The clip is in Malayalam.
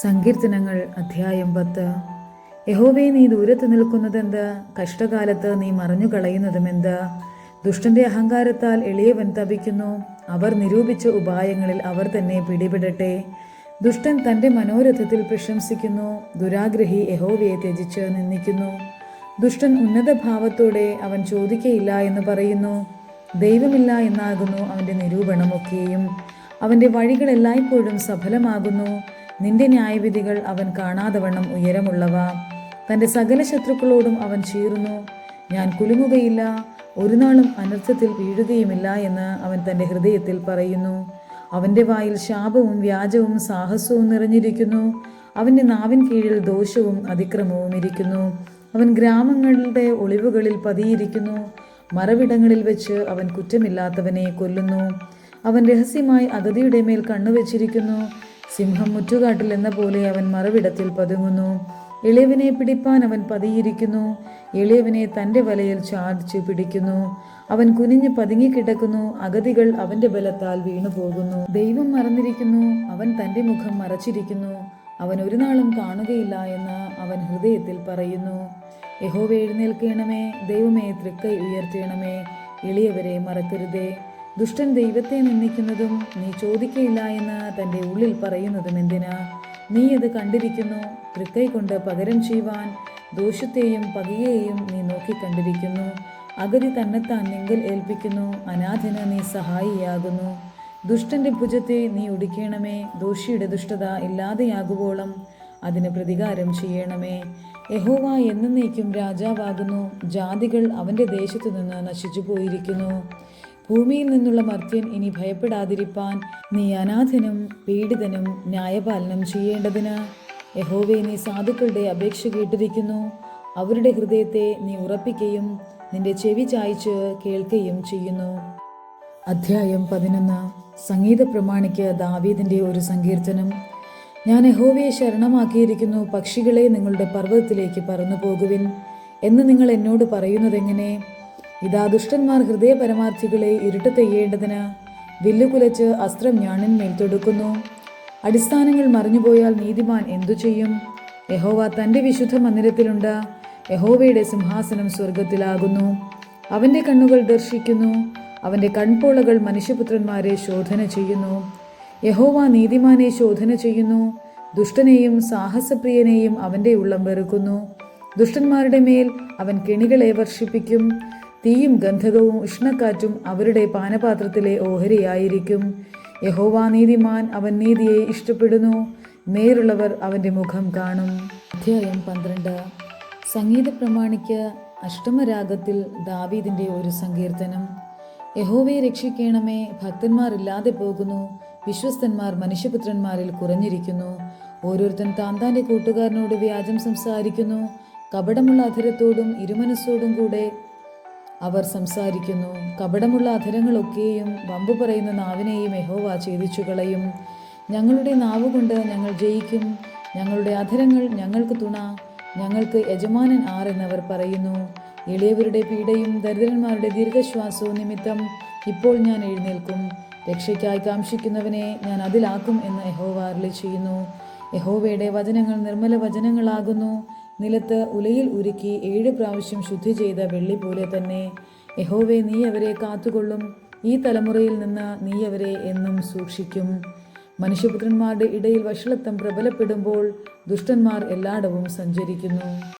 സങ്കീർത്തനങ്ങൾ അധ്യായം പത്ത്. യഹോവേ നീ ദൂരത്ത് നിൽക്കുന്നതെന്ത്? കഷ്ടകാലത്ത് നീ മറഞ്ഞു കളയുന്നതുമെന്ത് ദുഷ്ടന്റെ അഹങ്കാരത്താൽ എളിയവൻ തപിക്കുന്നു. അവർ നിരൂപിച്ച ഉപായങ്ങളിൽ അവർ തന്നെ പിടിപെടട്ടെ. ദുഷ്ടൻ തന്റെ മനോരഥത്തിൽ പ്രശംസിക്കുന്നു. ദുരാഗ്രഹി യഹോവയെ ത്യജിച്ച് നിന്ദിക്കുന്നു. ദുഷ്ടൻ ഉന്നത ഭാവത്തോടെ അവൻ ചോദിക്കയില്ല എന്ന് പറയുന്നു. ദൈവമില്ല എന്നാകുന്നു അവന്റെ നിരൂപണമൊക്കെയും. അവന്റെ വഴികൾ എല്ലായ്പ്പോഴും സഫലമാകുന്നു. നിന്റെ ന്യായവിധികൾ അവൻ കാണാതെ വണ്ണം ഉയരമുള്ളവ. തന്റെ സകല ശത്രുക്കളോടും അവൻ ചീറുന്നു. ഞാൻ കുലുങ്ങുകയില്ല. ഒരു നാളും അനർത്ഥത്തിൽ വീഴുകയുമില്ല എന്ന് അവൻ തന്റെ ഹൃദയത്തിൽ പറയുന്നു. അവന്റെ വായിൽ ശാപവും വ്യാജവും സാഹസവും നിറഞ്ഞിരിക്കുന്നു. അവന്റെ നാവിൻ കീഴിൽ ദോഷവും അതിക്രമവും ഇരിക്കുന്നു. അവൻ ഗ്രാമങ്ങളുടെ ഒളിവുകളിൽ പതിയിരിക്കുന്നു. മറവിടങ്ങളിൽ വെച്ച് അവൻ കുറ്റമില്ലാത്തവനെ കൊല്ലുന്നു. അവൻ രഹസ്യമായി അഗതിയുടെ മേൽ കണ്ണുവെച്ചിരിക്കുന്നു. സിംഹം മുറ്റുകാട്ടിൽ എന്ന പോലെ അവൻ മറവിടത്തിൽ പതുങ്ങുന്നു. ഇളയവനെ പിടിപ്പാൻ അവൻ പതിയിരിക്കുന്നു. ഇളയവനെ തന്റെ വലയിൽ ചാടിച്ച് പിടിക്കുന്നു. അവൻ കുനിഞ്ഞു പതുങ്ങിക്കിടക്കുന്നു. അഗതികൾ അവന്റെ ബലത്താൽ വീണുപോകുന്നു. ദൈവം മറന്നിരിക്കുന്നു. അവൻ തന്റെ മുഖം മറച്ചിരിക്കുന്നു. അവൻ ഒരു നാളും കാണുകയില്ല എന്ന് അവൻ ഹൃദയത്തിൽ പറയുന്നു. യഹോവ എഴുന്നേൽക്കണമേ. ദൈവമേ തൃക്കൈ ഉയർത്തണമേ. എളിയവരെ മറക്കരുതേ. ദുഷ്ടൻ ദൈവത്തെ നിന്ദിക്കുന്നതും നീ ചോദിക്കയില്ല എന്ന് തന്റെ ഉള്ളിൽ പറയുന്നതും എന്തിനാ? നീ അത് കണ്ടിരിക്കുന്നു. തൃക്കൈ കൊണ്ട് പകരം ചെയ്യുവാൻ ദോഷത്തെയും പകയെയും നീ നോക്കിക്കണ്ടിരിക്കുന്നു അഗതി തന്നെത്താൻ നിങ്കൽ ഏൽപ്പിക്കുന്നു. അനാഥന നീ സഹായിയാകുന്നു. ദുഷ്ടന്റെ ഭുജത്തെ നീ ഒടിക്കണമേ ദോഷിയുടെ ദുഷ്ടത ഇല്ലാതെയാകുവോളം അതിന് പ്രതികാരം ചെയ്യണമേ. യഹോവ എന്നേക്കും രാജാവാകുന്നു. ജാതികൾ അവന്റെ ദേശത്തു നിന്ന് നശിച്ചു പോയിരിക്കുന്നു ഭൂമിയിൽ നിന്നുള്ള മർത്യൻ ഇനി ഭയപ്പെടാതിരിപ്പാൻ നീ അനാഥനും പീഡിതനും ന്യായപാലനം ചെയ്യേണ്ടതിന്. യഹോവെ നീ സാധുക്കളുടെ അപേക്ഷ കേട്ടിരിക്കുന്നു. അവരുടെ ഹൃദയത്തെ നീ ഉറപ്പിക്കുകയും നിന്റെ ചെവി ചായ്ച്ച് കേൾക്കുകയും ചെയ്യുന്നു. അധ്യായം പതിനൊന്ന്. സംഗീത പ്രമാണിക്ക് ദാവീദിന്റെ ഒരു സങ്കീർത്തനം. ഞാൻ യഹോവയെ ശരണമാക്കിയിരിക്കുന്നു പക്ഷികളെ നിങ്ങളുടെ പർവതത്തിലേക്ക് പറന്നു പോകുവിൻ എന്ന് നിങ്ങൾ എന്നോട് പറയുന്നതെങ്ങനെ? ഇതാ ദുഷ്ടന്മാർ ഹൃദയ പരമാർത്ഥികളെ ഇരുട്ട് തെയ്യേണ്ടതിന് വില്ലുകുലച്ച് അസ്ത്രം ഞാണിന്മേൽ തൊടുക്കുന്നു. അടിസ്ഥാനങ്ങൾ മറിഞ്ഞുപോയാൽ നീതിമാൻ എന്തു ചെയ്യും? യഹോവ തന്റെ വിശുദ്ധ മന്ദിരത്തിലുണ്ട്. യഹോവയുടെ സിംഹാസനം സ്വർഗത്തിലാകുന്നു അവന്റെ കണ്ണുകൾ ദർശിക്കുന്നു. അവന്റെ കൺപോളകൾ മനുഷ്യപുത്രന്മാരെ ശോധന ചെയ്യുന്നു. യഹോവ നീതിമാനെ ശോധന ചെയ്യുന്നു. ദുഷ്ടനെയും സാഹസപ്രിയനെയും അവന്റെ ഉള്ളം വെറുക്കുന്നു. ദുഷ്ടന്മാരുടെ മേൽ അവൻ കെണികളെ വർഷിപ്പിക്കും. തീയും ഗന്ധകവും ഉഷ്ണക്കാറ്റും അവരുടെ പാനപാത്രത്തിലെ ഓഹരിയായിരിക്കും. യഹോവാ നീതിമാൻ അവൻ നീതിയെ ഇഷ്ടപ്പെടുന്നു. നേരുള്ളവർ അവന്റെ മുഖം കാണും. അധ്യായം പന്ത്രണ്ട്. സംഗീത പ്രമാണിക്ക് അഷ്ടമരാഗത്തിൽ ദാവീദിന്റെ ഒരു സങ്കീർത്തനം. യഹോവയെ രക്ഷിക്കണമേ ഭക്തന്മാരില്ലാതെ പോകുന്നു. വിശ്വസ്തന്മാർ മനുഷ്യപുത്രന്മാരിൽ കുറഞ്ഞിരിക്കുന്നു. ഓരോരുത്തൻ താൻ താന്റെ കൂട്ടുകാരനോട് വ്യാജം സംസാരിക്കുന്നു. കപടമുള്ള അധരത്തോടും ഇരുമനസ്സോടും കൂടെ അവർ സംസാരിക്കുന്നു. കപടമുള്ള അധരങ്ങളൊക്കെയും വമ്പ് പറയുന്ന നാവിനെയും യഹോവ ഛേദിച്ചു കളയും. ഞങ്ങളുടെ നാവ് കൊണ്ട് ഞങ്ങൾ ജയിക്കും. ഞങ്ങളുടെ അധരങ്ങൾ ഞങ്ങൾക്ക് തുണ. ഞങ്ങൾക്ക് യജമാനൻ ആരെന്നവർ പറയുന്നു. എളിയവരുടെ പീഡയും ദരിദ്രന്മാരുടെ ദീർഘശ്വാസവും നിമിത്തം ഇപ്പോൾ ഞാൻ എഴുന്നേൽക്കും. രക്ഷയ്ക്കായി കാംക്ഷിക്കുന്നവനെ ഞാൻ അതിലാക്കും എന്ന് യഹോവ അരളി ചെയ്യുന്നു യഹോവയുടെ വചനങ്ങൾ നിർമ്മല വചനങ്ങളാകുന്നു. നിലത്ത് ഉലയിൽ ഉരുക്കി ഏഴ് പ്രാവശ്യം ശുദ്ധി ചെയ്ത വെള്ളി പോലെ തന്നെ യഹോവെ നീ അവരെ കാത്തുകൊള്ളും. ഈ തലമുറയിൽ നിന്ന് നീ അവരെ എന്നും സൂക്ഷിക്കും. മനുഷ്യപുത്രന്മാരുടെ ഇടയിൽ വഷളത്വം പ്രബലപ്പെടുമ്പോൾ ദുഷ്ടന്മാർ എല്ലായിടവും സഞ്ചരിക്കുന്നു.